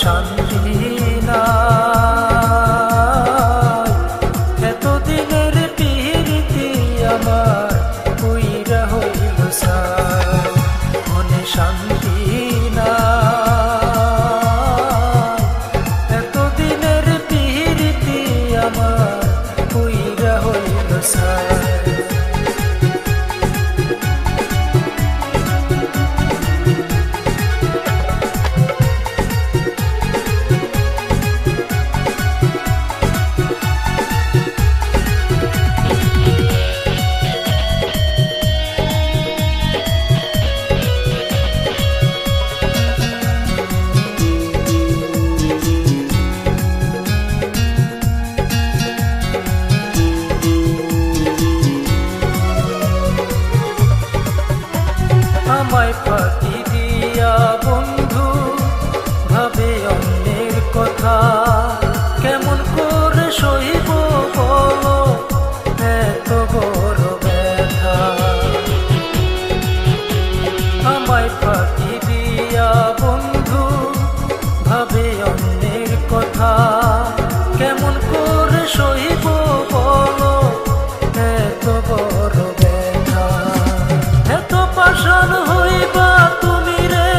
শান্তি না এতদিনের পিরিতি আমার উইরা হইল সা মনে শান্তি সইব বলো, এত বড় ব্যথা। আমায় ফাঁকি দিয়া বন্ধু, ভাবে অন্যের কথা। কেমন করে বলো, এত বড় ব্যথা। এত হইবা তুমি রে,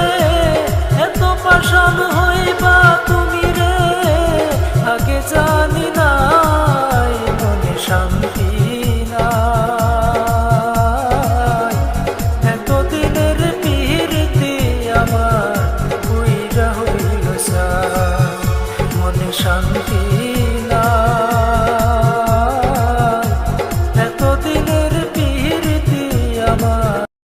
এত পাষাণ হইবা তুমি রে। আগে জানি নাই